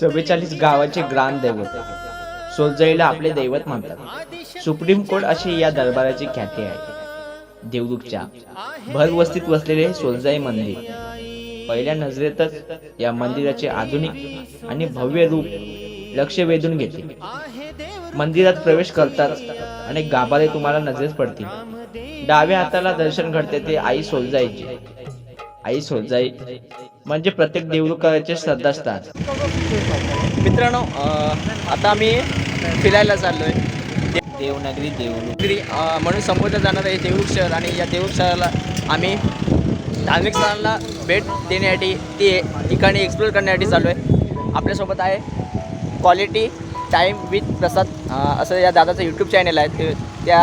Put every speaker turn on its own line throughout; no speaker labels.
चव्वेचाळीस गावाचे ग्रामदैवत सोलजईला आपले दैवत मानतात. सुप्रीम कोर्ट अशी या दरबाराची ख्याती आहे. देवदूतच्या भरवस्तीत वसलेले सोलजाई मंदिर. पहिल्या नजरेतच या मंदिराचे आधुनिक आणि भव्य रूप लक्ष वेधून घेते. मंदिरात प्रवेश करताच अनेक गाभारे तुम्हाला नजरेस पडतील. डाव्या हाताला दर्शन घडते ते आई सोलजाईचे. आई सोलजाई म्हणजे प्रत्येक देवरुकाचे श्रद्धास्थान
मित्रांनो अं, आता आम्ही फिरायला चाललोय.
देवनगरी देवरुख
नगरी अं, म्हणून संबोधलं जाणार आहे देऊळ शहर आणि या देऊळ शहराला आम्ही धार्मिक स्थळांना भेट देण्यासाठी ते ठिकाणी एक्सप्लोर करण्यासाठी चाललो आहे आपल्यासोबत आहे क्वालिटी टाईम विथ प्रसाद असं या दादाचं यूट्यूब चॅनल आहे. ते त्या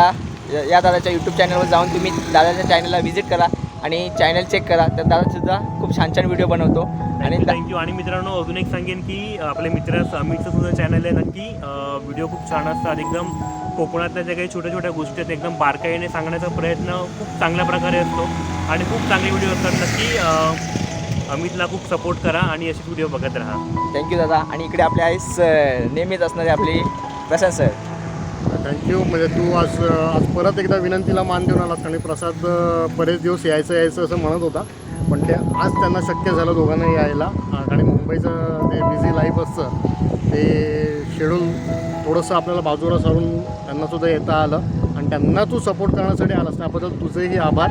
या दादाच्या यूट्यूब चॅनलवर जाऊन तुम्ही दादाच्या चॅनलला व्हिजिट करा. आणि चॅनल चेक करा. तर दादासुद्धा खूप छान छान व्हिडिओ बनवतो. आणि
थँक्यू आणि मित्रांनो अजून एक सांगेन की आपल्या मित्र अमितचं सुद्धा चॅनल आहे. नक्की व्हिडिओ खूप छान असतात. एकदम कोकणातल्या ज्या काही छोट्या छोट्या गोष्टी आहेत एकदम बारकाईने सांगण्याचा प्रयत्न खूप चांगल्या प्रकारे असतो. आणि खूप चांगले व्हिडिओ असतात. नक्की अमितला खूप सपोर्ट करा आणि असेच व्हिडिओ बघत राहा.
थँक्यू दादा. आणि इकडे आपले आहे सर नेहमीच असणारे आपले प्रशांत सर
थँक्यू म्हणजे तू आज आज परत एकदा विनंतीला मान देऊन आलास आणि प्रसाद बरेच दिवस यायचं यायचं असं म्हणत होता. पण ते आज त्यांना शक्य झालं दोघांना यायला. आणि मुंबईचं ते बिझी लाईफ असतं ते शेड्यूल थोडंसं आपल्याला बाजूला सारून त्यांनासुद्धा येता आलं. आणि त्यांना तू सपोर्ट करण्यासाठी आलास. त्याबद्दल तुझेही आभार.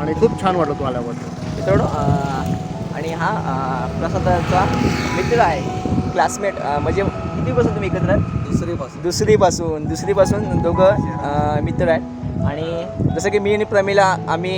आणि खूप छान वाटलं तू आल्याबद्दल.
आणि हा प्रसादाचा मित्र आहे क्लासमेट म्हणजे कितीपासून तुम्ही एकत्र दुसरीपासून. दुसरीपासून. दुसरीपासून दोघं मित्र आहेत. आणि जसं की मी आणि प्रमिला आम्ही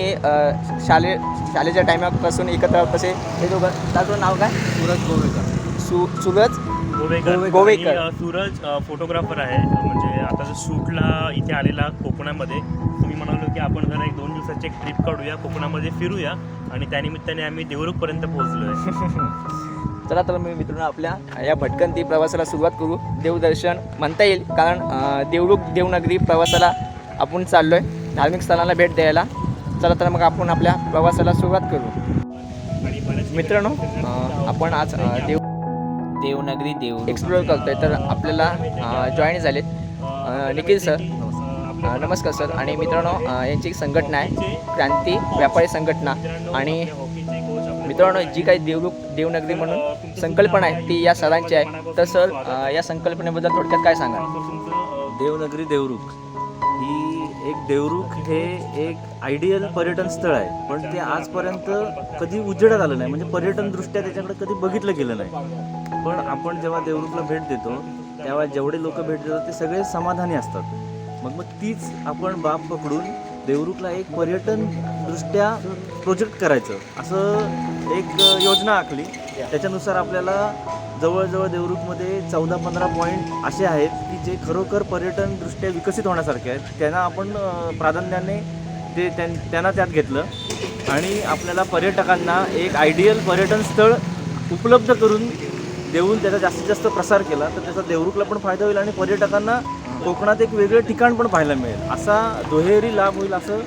शाले शाळेच्या टायमापासून एकत्र आहोत तसे. हे दोघं. त्याचं नाव काय? सूरज गोवेकर. सु सूरज
गोवेकर.
गोवेकर.
सूरज फोटोग्राफर आहे. म्हणजे आता जर शूटला इथे आलेला कोकणामध्ये तुम्ही म्हणालो की आपण जरा एक दोन दिवसाची एक ट्रिप काढूया कोकणामध्ये फिरूया. आणि त्यानिमित्ताने आम्ही देवरुखपर्यंत पोहोचलोय.
चला तर मी मित्रांनो आपल्या या भटकंती प्रवासाला सुरुवात करू. देवदर्शन म्हणता येईल कारण देवरुख देवनगरी प्रवासाला आपण चाललो आहे धार्मिक स्थळांना भेट द्यायला. चला तर मग आपण आपल्या प्रवासाला सुरुवात करू. मित्रांनो आपण आज देव
देवनगरी देवरुख.
एक्सप्लोअर करतोय. तर आपल्याला जॉईन झालेत. निखिल सर नमस्कार सर आणि मित्रांनो यांची एक संघटना आहे. क्रांती व्यापारी संघटना. आणि मित्रांनो जी काही देवरुख देवनगरी म्हणून संकल्पना आहे ती या सरांची आहे. तर सर या संकल्पनेबद्दल थोडक्यात काय सांगा
देवनगरी देवरुख ही एक देवरुख हे एक आयडियल पर्यटन स्थळ आहे. पण ते आजपर्यंत कधी उजेडात आलं नाही. म्हणजे पर्यटन दृष्ट्या त्याच्याकडे कधी बघितलं गेलं नाही. पण आपण जेव्हा देवरुखला भेट देतो तेव्हा जेवढे लोक भेट देतात ते सगळे समाधानी असतात. मग मग तीच आपण बाब पकडून देवरुखला एक पर्यटन दृष्ट्या प्रोजेक्ट करायचं. असं एक योजना आखली. त्याच्यानुसार आपल्याला जवळजवळ देवरुखमध्ये चौदा पंधरा पॉईंट असे आहेत की जे खरोखर पर्यटनदृष्ट्या विकसित होण्यासारखे आहेत. त्यांना आपण प्राधान्याने ते त्यां त्यांना त्यात घेतलं. आणि आपल्याला पर्यटकांना एक आयडियल पर्यटन स्थळ उपलब्ध करून देऊन त्याचा जास्तीत जास्त प्रसार केला तर त्याचा देवरुखला पण फायदा होईल आणि पर्यटकांना कोकणात एक वेगळं ठिकाण पण पाहायला मिळेल. असा दुहेरी लाभ होईल असं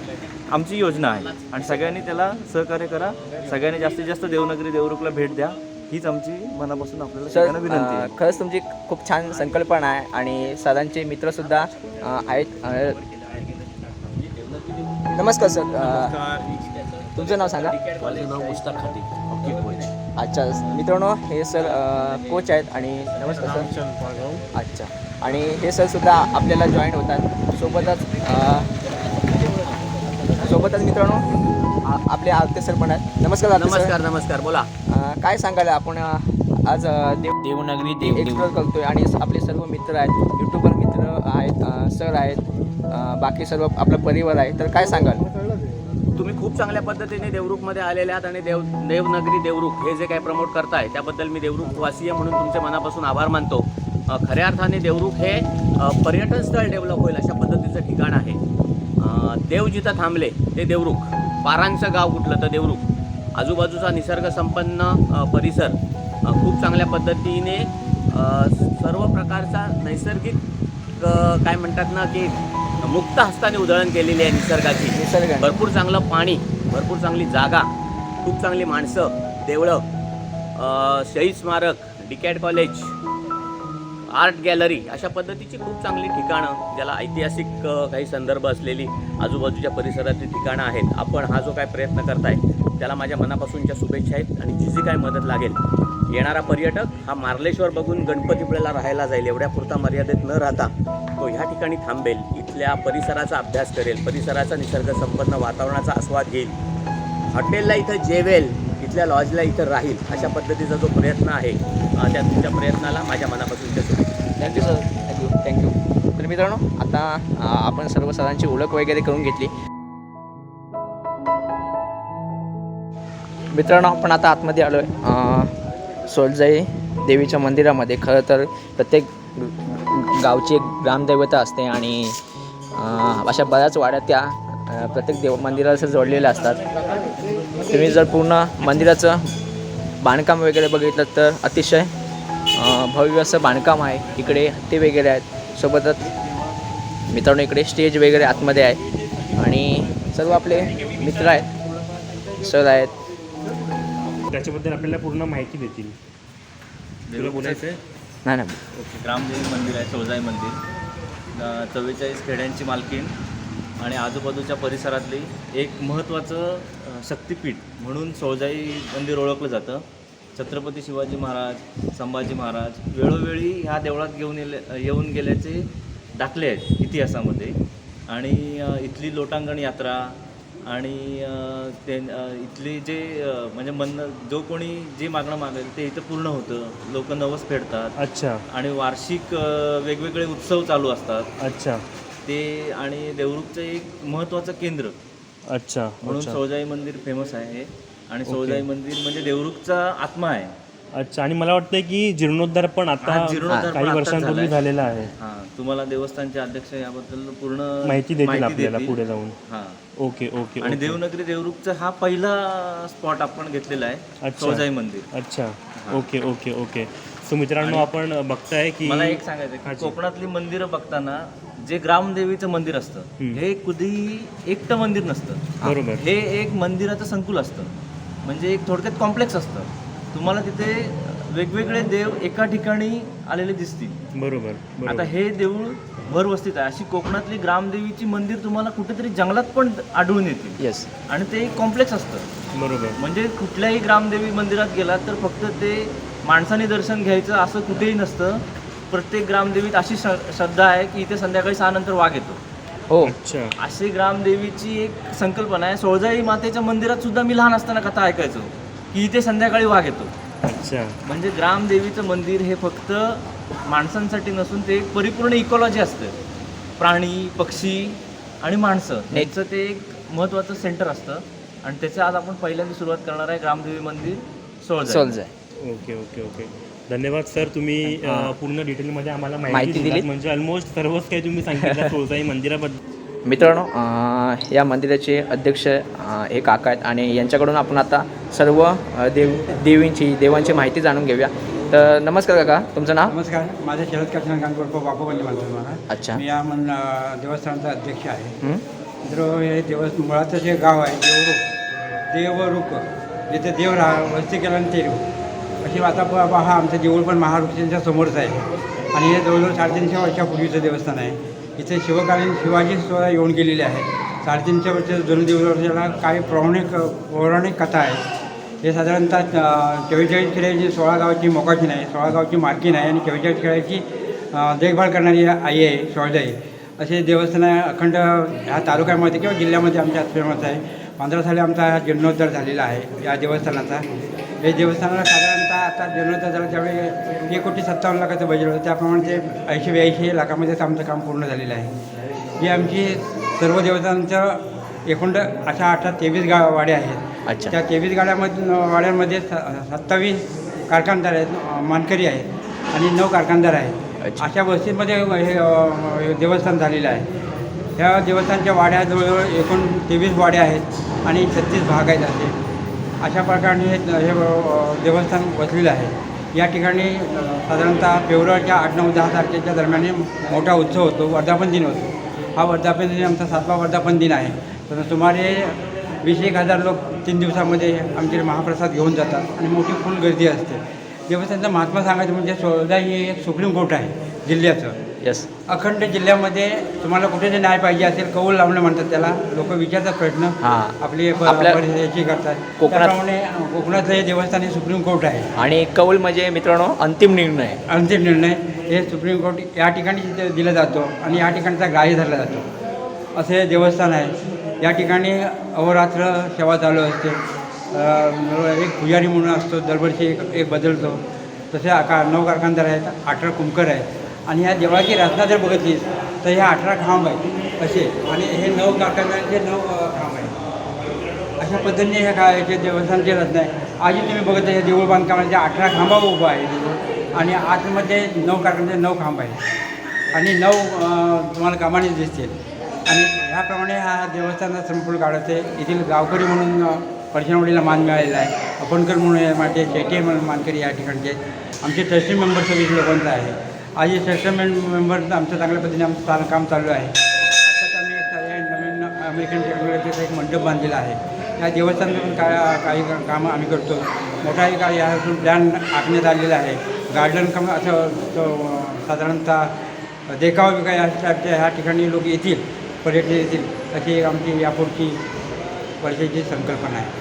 आमची योजना आहे. आणि सगळ्यांनी त्याला सहकार्य करा. सगळ्यांनी जास्तीत जास्त देवनगरी देवरुखला भेट द्या. हीच आमची मनापासून आपल्याला सगळ्यांना विनंती आहे.
खरंच तुमची खूप छान संकल्पना आहे आणि सरांचे मित्रसुद्धा अं, आहेत. अं, नमस्कार सर. अं, तुमचं नाव सांगा.
माझं नाव मुस्ताक खाटी हॉकी कोच
अच्छा मित्रांनो हे सर कोच आहेत आणि नमस्कार सर. अच्छा. आणि हे सर सुद्धा आपल्याला जॉईन होतात. सोबतच अ, सोबतच मित्रांनो. आ- आपले आरते सर पण आहेत. नमस्कार आरते सर.
नमस्कार नमस्कार बोला.
अ, काय सांगाल आपण अ, आज अ, देव
देवनगरी देव
एक्सप्लोर करतोय आणि आपले सर्व मित्र आहेत युट्यूबर मित्र आहेत अ, सर आहेत अ, बाकी सर्व आपला परिवार आहे. तर काय सांगाल?
तुम्ही खूप चांगल्या पद्धतीने देवरुखमध्ये आलेले आहात आणि देव देवनगरी देवरुख हे जे काही प्रमोट करताय त्याबद्दल मी देवरुख वासीय म्हणून तुमच्या मनापासून आभार मानतो. अ, खऱ्या अर्थाने देवरुख हे अ, पर्यटन स्थळ डेव्हलप होईल अशा पद्धतीचं ठिकाण आहे. देव जिथं थांबले ते देवरुख. पारांचं गाव कुठलं तर देवरुख. आजूबाजूचा निसर्ग संपन्न अ, परिसर खूप चांगल्या पद्धतीने सर्व प्रकारचा नैसर्गिक काय म्हणतात ना की मुक्त हस्ताने उधळण केलेली आहे निसर्गाची.
निसर्ग
भरपूर चांगलं पाणी भरपूर चांगली जागा खूप चांगली माणसं देवळं शहीद स्मारक डिकॅड कॉलेज आर्ट गॅलरी अशा पद्धतीची खूप चांगली ठिकाणं ज्याला ऐतिहासिक काही संदर्भ असलेली आजूबाजूच्या परिसरातली ठिकाणं आहेत. आपण हा जो काय प्रयत्न करताय त्याला माझ्या मनापासूनच्या शुभेच्छा आहेत आणि जी जी काय मदत लागेल. येणारा पर्यटक हा मार्लेश्वर बघून गणपतीपुळेला राहायला जाईल एवढ्या पुरता मर्यादेत न राहता तो ह्या ठिकाणी थांबेल इथल्या परिसराचा अभ्यास करेल परिसराचा निसर्ग संपन्न वातावरणाचा आस्वाद घेईल. हॉटेलला इथं जेवेल इथल्या लॉजला इथं राहील अशा पद्धतीचा जो प्रयत्न आहे त्या तुमच्या प्रयत्नाला माझ्या मनापासूनच्या शुभेच्छा
थँक्यू सर थँक्यू थँक्यू तर मित्रांनो आता आपण सर्व सरांची ओळख वगैरे करून घेतली. मित्रांनो आपण आता आतमध्ये आलो आहे सोलजाई देवीच्या मंदिरामध्ये. खरं तर प्रत्येक गावची एक ग्रामदैवता असते आणि अशा बऱ्याच वाड्या त्या प्रत्येक देव मंदिराला जोडलेल्या असतात. तुम्ही जर पूर्ण मंदिराचं बांधकाम वगैरे बघितलं तर अतिशय भव्य असं बांधकाम आहे. इकडे हत्ती वगैरे आहेत. सोबतच मित्रांनो इकडे स्टेज वगैरे आतमध्ये आहे. आणि सर्व आपले मित्र आहेत सर आहेत.
त्याच्याबद्दल आपल्याला पूर्ण माहिती देतील. तुला बोलायचं आहे?
नाही नाही.
ओके. ग्रामदेवी मंदिर आहे सोळजाई मंदिर. चव्वेचाळीस खेड्यांची मालकीण. आणि आजूबाजूच्या परिसरातली एक महत्त्वाचं शक्तिपीठ म्हणून सोळजाई मंदिर ओळखलं जातं. छत्रपती शिवाजी महाराज संभाजी महाराज वेळोवेळी ह्या देवळात घेऊन येले येऊन गेल्याचे दाखले आहेत इतिहासामध्ये. आणि इथली लोटांगण यात्रा आणि ते इथली जे म्हणजे म्हणणं जो कोणी जे मागणं मागेल ते इथं पूर्ण होतं. लोक नवस फेडतात.
अच्छा.
आणि वार्षिक वेगवेगळे उत्सव चालू असतात.
अच्छा.
ते आणि देवरुखचं एक महत्त्वाचं केंद्र
अच्छा
म्हणून
अच्छा
सौजाई मंदिर फेमस आहे आणि सौजाई मंदिर म्हणजे देवरुखचा आत्मा आहे
अच्छा आणि मला वाटतं की जीर्णोद्धार पण आता
हा, जीर्णोद्धार पण
काही
आत्ताच
वर्षांपूर्वी
झालाय.
झालेला आहे
हां तुम्हाला देवस्थानचे अध्यक्ष याबद्दल पूर्ण
माहिती देतील आपल्याला
देतील.
पुढे जाऊन
हां
ओके ओके
आणि. देवनगरी देवरुखचा हा पहिला स्पॉट आपण घेतलेला आहे
अच्छा.
सौजाई मंदिर
अच्छा ओके ओके ओके सो मित्रांनो आपण बघताय की
मला एक सांगायचं आहे की
जी.
कोकणातली मंदिरं बघताना जे ग्रामदेवीचं मंदिर असतं. हे कधी एकटं मंदिर नसतं.
बरोबर.
हे एक मंदिराचं संकुल असतं. म्हणजे एक थोडक्यात कॉम्प्लेक्स असतं. तुम्हाला तिथे वेगवेगळे देव एका ठिकाणी आलेले दिसतील.
बरोबर
आता हे देऊळ भरवस्तीत आहे. अशी कोकणातली ग्रामदेवीची मंदिर तुम्हाला कुठेतरी जंगलात पण आढळून येतील.
येस
आणि ते एक कॉम्प्लेक्स असतं.
बरोबर.
म्हणजे कुठल्याही ग्रामदेवी मंदिरात गेलात तर फक्त ते माणसाने दर्शन घ्यायचं असं कुठेही नसतं. प्रत्येक ग्रामदेवीत अशी श्रद्धा आहे की इथे संध्याकाळी सहा नंतर वाघ येतो.
हो.
अच्छा.
अशी ग्रामदेवीची एक संकल्पना आहे. सोळजाई मातेच्या मंदिरात सुद्धा मी लहान असताना कथा ऐकायचो की इथे संध्याकाळी वाघ येतो.
अच्छा.
म्हणजे ग्रामदेवीचं मंदिर हे फक्त माणसांसाठी नसून ते एक परिपूर्ण इकॉलॉजी असतं. प्राणी पक्षी आणि माणसं. याचं ते एक महत्त्वाचं सेंटर असतं. आणि त्याचं आज आपण पहिल्यांदा सुरुवात करणार आहे ग्रामदेवी मंदिर Soljai.
Soljai
okay okay okay. धन्यवाद सर. तुम्ही पूर्ण डिटेलमध्ये आम्हाला
माहिती दिली.
म्हणजे ऑलमोस्ट सर्वच काही तुम्ही सांगितलं तुळजाई मंदिराबद्दल.
मित्रांनो या मंदिराचे अध्यक्ष हे काका आहेत आणि यांच्याकडून आपण आता सर्व देव देवींची देवांची माहिती जाणून घेऊया. तर नमस्कार काका तुमचं नाव?
नमस्कार माझे शरद काशीनाथ उर्फ बापूबंदी म्हणतो मला
अच्छा.
मी या मन देवस्थानाचा अध्यक्ष आहे? मित्र हे देवस्थ मुळाचं जे गाव आहे देवरुख. देवरुख. जिथे देव राहा वस्ती केला ते रूप अशी आता बाबा हा आमचं देऊळ पण महावृक्षांच्या समोरच आहे. आणि हे जवळजवळ साडेतीनशे वर्षापूर्वीचं देवस्थान आहे. इथे शिवकालीन शिवाजी स्वतः येऊन गेलेले आहेत. साडेतीनशे वर्ष जुनं देऊळाला काही पौराणिक पौराणिक कथा आहे हे साधारणतः चव्वेचाळीस खेड्याची सोळा गावाची मोकाची नाही सोळा गावची मालकीण आहे आणि चव्वेचाळीस खेड्याची देखभाल करणारी आई आहे सोळजाई असे देवस्थान अखंड ह्या तालुक्यामध्ये किंवा जिल्ह्यामध्ये आमच्या फेमस आहे. पंधरा साली आमचा हा जीर्णोद्धार झालेला आहे या देवस्थानाचा. हे देवस्थानाला साधारण आता जीर्णोद्धार झाला त्यावेळी एक कोटी सत्तावन्न लाखाचं बजेट होतं त्याप्रमाणे ते ऐंशी ब्याऐंशी लाखामध्येच आमचं काम पूर्ण झालेलं आहे. ही आमची सर्व देवस्थानांचं एकूण अशा अठरा तेवीस गा वाड्या आहेत.
अच्छा.
त्या तेवीस गाड्यामध्ये वाड्यांमध्ये स सत्तावीस कारखानदार आहेत मानकरी आहेत आणि नऊ कारखानदार आहेत.
अच्छा.
अशा वस्तीमध्ये हे अं, हे देवस्थान झालेलं आहे. ह्या देवस्थानच्या वाड्या जवळजवळ एकूण तेवीस वाड्या आहेत आणि छत्तीस भाग आहेत असे. अशा प्रकारे हे देवस्थान वसलेलं आहे. या ठिकाणी साधारणतः फेब्रुवारीच्या आठ नऊ दहा तारखेच्या दरम्यान मोठा उत्सव होतो वर्धापन दिन होतो. हा वर्धापन दिन आमचा सातवा वर्धापन दिन आहे. तर सुमारे वीस एक हजार लोक तीन दिवसामध्ये आमचे महाप्रसाद घेऊन जातात आणि मोठी फुल गर्दी असते. देवस्थानचं महात्मा सांगायचं म्हणजे सोळदा ही एक सुप्रीम कोर्ट आहे जिल्ह्याचं.
यस
अखंड जिल्ह्यामध्ये तुम्हाला कुठे न्याय पाहिजे असेल कौल लावणं म्हणतात त्याला. लोक विचारतात प्रश्न.
हां.
आपली प-
आपल्या-
परिस्थितीची करतात.
कोकणात-
त्याप्रमाणे कोकणातलं हे देवस्थान हे सुप्रीम कोर्ट आहे.
आणि कौल म्हणजे मित्रांनो अंतिम निर्णय.
अंतिम निर्णय. हे सुप्रीम कोर्ट या ठिकाणी दिला जातो आणि या ठिकाणचा ग्राह्य धरला जातो. असे हे देवस्थान आहे. या ठिकाणी अहोरात्र सेवा चालू असते. अं, एक पुजारी म्हणून असतो. दरवर्षी एक एक बदलतो. तसे आका नऊ कारखानदार आहेत. अठरा कुंभकर आहेत. आणि ह्या देवळाची रचना जर बघितली तर ह्या अठरा खांब आहेत. असे आणि हे नऊ कारखान्यांचे नऊ खांब आहेत. अशा पद्धतीने ह्या काय जे देवस्थानची रचना आहे आजही तुम्ही बघत आहे देऊळ बांधकामाचे अठरा खांबा उभा आहे आणि आतमध्ये नऊ कारखान्याचे नऊ खांब आहेत. आणि नऊ तुम्हाला कामाने दिसतील. आणि ह्याप्रमाणे हा देवस्थानाचा संपूर्ण काढत आहे येथील गावकरी म्हणून अं, परशुरामवाडीला मान मिळालेला आहे. अपणकर म्हणून हे माझे शेटे म्हणून मानकरी या ठिकाणचे. आमचे ट्रस्टी मेंबर सव्वीस लोकांचा आहे. आज हे ट्रस्टी मेंबर आमचं चांगल्या पद्धतीने आमचं काम चालू आहे. आताच आम्ही एक नवीन अमेरिकन टेक्नॉलॉजीचा एक मंडप बांधलेला आहे. या देवस्थानातून काय काही कामं आम्ही करतो. मोठा एक यातून प्लॅन आखण्यात आलेला आहे. गार्डन कम असं साधारणतः देखावा बिका या टाईपच्या ह्या ठिकाणी लोक येतील पर्यटन येतील. अशी एक आमची यापुढची वर्षाची संकल्पना आहे.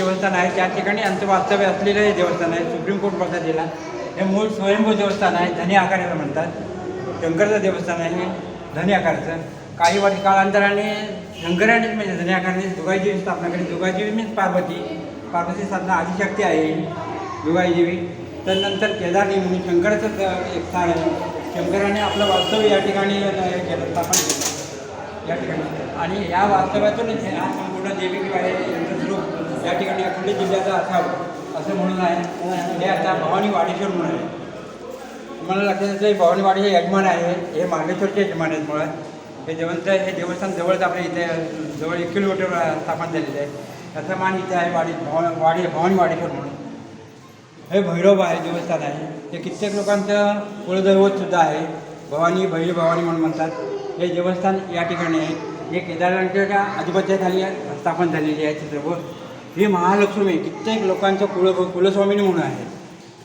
देवस्थान आहे. त्या ठिकाणी आमचं वास्तव्य असलेलं हे देवस्थान आहे. सुप्रीम कोर्ट प्रसादीला हे मूळ स्वयंभू देवस्थान आहे. धनी आकाराला म्हणतात. शंकरचं देवस्थान आहे. हे धनी आकाराचं. काही वर्ष कालांतराने शंकरानेच म्हणजे धनी आकाराने दुगाईदेवी स्थापना केली. दुगाईदेवी मीन्स पार्वती. पार्वती स्थापना आदिशक्ती आहे. दुगाईदेवी त्यानंतर केदारनी म्हणून शंकराचं एक स्थान आहे. शंकराने आपलं वास्तव्य या ठिकाणी केलं. स्थापन केलं. या ठिकाणी. आणि या वास्तव्यातूनच ह्या संपूर्ण देवी किंवा या ठिकाणी अखंड जिल्ह्याचा असावं असं म्हणून आहे. हे आता भवानी वाडेश्वर म्हणून आहे. तुम्हाला लक्षात येतं भवानी वाडीचे यजमान आहे. हे मागेश्वरचे यजमान आहेत मुळात. हे देवस्थ हे देवस्थान जवळच आपल्या इथे जवळ एक किलोमीटर स्थापन झालेलं आहे. त्याचा मान इथे आहे वाडी भवा वाडी भवानी वाडेश्वर म्हणून. हे भैरव आहे देवस्थान आहे. हे कित्येक लोकांचं कुळदैवतसुद्धा आहे. भवानी भैरी भवानी म्हणून म्हणतात. हे देवस्थान या ठिकाणी आहे. हे केदारनाथच्या आधिपत्याखाली स्थापन झालेली आहे चित्रपट ही महालक्ष्मी कित्येक लोकांचं कुल कुलस्वामिनी म्हणून आहे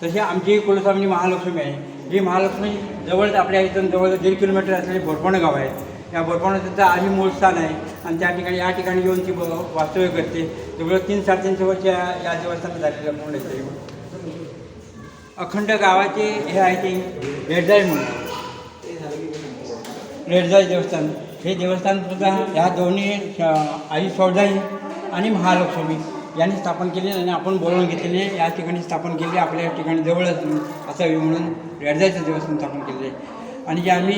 तशी आमची कुलस्वामिनी महालक्ष्मी आहे. ही महालक्ष्मी जवळच आपल्या इथून जवळ दीड किलोमीटर असलेले बोरपण गाव आहे. या बोरपणाचं आधी मूळ स्थान आहे. आणि त्या ठिकाणी या ठिकाणी येऊन ती वास्तव्य करते. जवळ तीन साडेतीनशे वर्ष या या देवस्थानात झालेलं पूर्ण येते अखंड गावाचे हे आहे ते रेडजाई म्हणून. रेडजाई देवस्थान. हे देवस्थान सुद्धा ह्या दोन्ही आई सौजाई आणि महालक्ष्मी. यांनी स्थापन केले आणि आपण बोलवून घेतलेले या ठिकाणी स्थापन केले आपल्या ठिकाणी जवळच असावी म्हणून रेडजाईचं देवस्थान स्थापन केले आणि जे आम्ही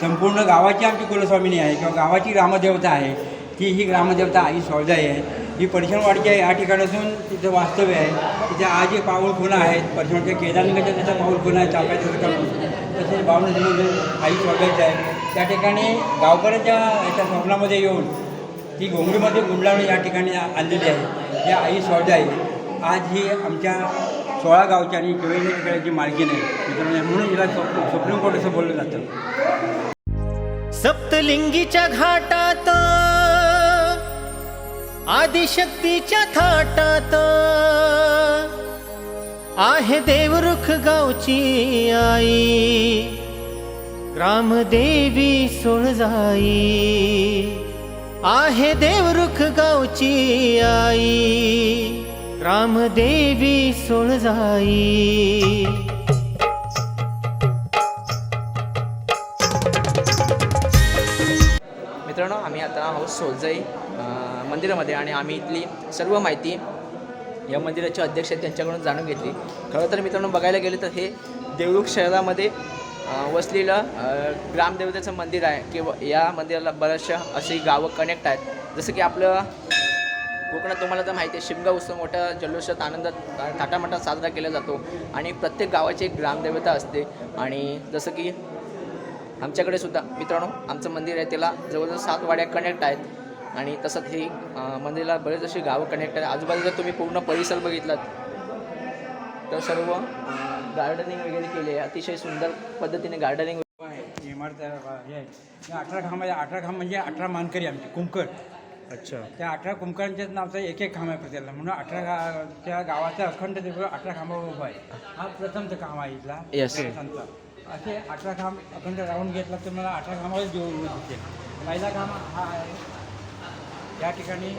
संपूर्ण गावाची आमची कुलस्वामिनी आहे किंवा गावाची ग्रामदेवता आहे ती ही ग्रामदेवता आई सौजाई आहे. ही परिसरवाडीच्या या ठिकाणातून तिथं वास्तव्य आहे. तिथे आज एक पाऊल खुणा आहेत. परिसरवाडच्या केदारनगरच्या त्याचा पाऊल खुणा आहे चाफ्याचं करून तसेच बावनमध्ये आई सौजायचं आहे. त्या ठिकाणी गावकऱ्याच्या याच्या स्वप्नामध्ये येऊन ती घोंगडीमध्ये गुंडलावणी या ठिकाणी आणलेली आहे. या आई सोळजाई आज ही आमच्या सोळा गावच्या आणि केळीची मालकीण आहे. मित्रांनो, म्हणून हिला सुप्रीम कोर्ट असं बोललं जातं.
सप्तलिंगीच्या घाटात आदिशक्तीच्या थाटात आहे देवरुख गावची आई ग्रामदेवी सोळजाई आहे देवरुख गावची आई. रामदेवी सोळजाई
मित्रांनो आम्ही आता आहोत सोळजाई मंदिरामध्ये आणि आम्ही इथली सर्व माहिती या मंदिराचे अध्यक्ष आहेत त्यांच्याकडून जाणून घेतली. खरं तर मित्रांनो बघायला गेलं तर हे देवरुख शहरामध्ये वसलेलं ग्रामदेवतेचं मंदिर आहे. किंवा या मंदिराला बऱ्याचशा अशी गावं कनेक्ट आहेत. जसं की आपलं कोकणात तुम्हाला तर माहिती आहे शिमगा उत्सव मोठ्या जल्लोषात आनंदात थाटामाटात साजरा केला जातो. आणि प्रत्येक गावाची एक ग्रामदेवता असते. आणि जसं की आमच्याकडे सुद्धा मित्रांनो आमचं मंदिर आहे त्याला जवळजवळ सात वाड्या कनेक्ट आहेत. आणि तसंच हे मंदिराला बरेच अशी गावं कनेक्ट आहेत. आजूबाजूला तुम्ही पूर्ण परिसर बघितलात. तर सर्व गार्डनिंग वगैरे केले आहे. अतिशय सुंदर पद्धतीने गार्डनिंग
इमारत आहे, हे आहे. या अठरा अठरा खांब म्हणजे अठरा मानकरी आमचे कुंकड
अच्छा.
त्या अठरा कुंकडांच्याच नावचा एक एक खांब आहे प्रत्येकाला. म्हणून अठरा गा त्या गावाचा अखंड देव अठरा खांबावर उभा आहे. हा प्रथमचा खांब आहे इथला.
Yes.
संतचा. असे अठरा खांब अखंड राहून घेतला तर मला अठरा खांबावर देव दिसते पहिला खांब हा आहे. या ठिकाणी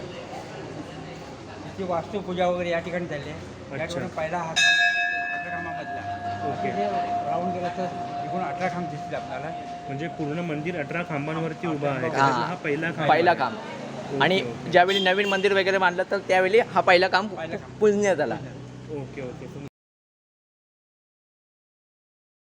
ती वास्तुपूजा वगैरे या ठिकाणी झाली आहे. या ठिकाणी पहिला हा खांब
ओके.
राहून गेला तर एकूण अठरा खांब दिसले आपल्याला
म्हणजे पूर्ण मंदिर अठरा खांबांवरती उभा आहे
हा.
त्याच्यातला हा पहिला खांब
पहिला. काम आणि ज्यावेळी नवीन मंदिर वगैरे बांधलं तर त्यावेळी हा पहिला काम
पहिला काम.
पुजण्यात आला
ओके ओके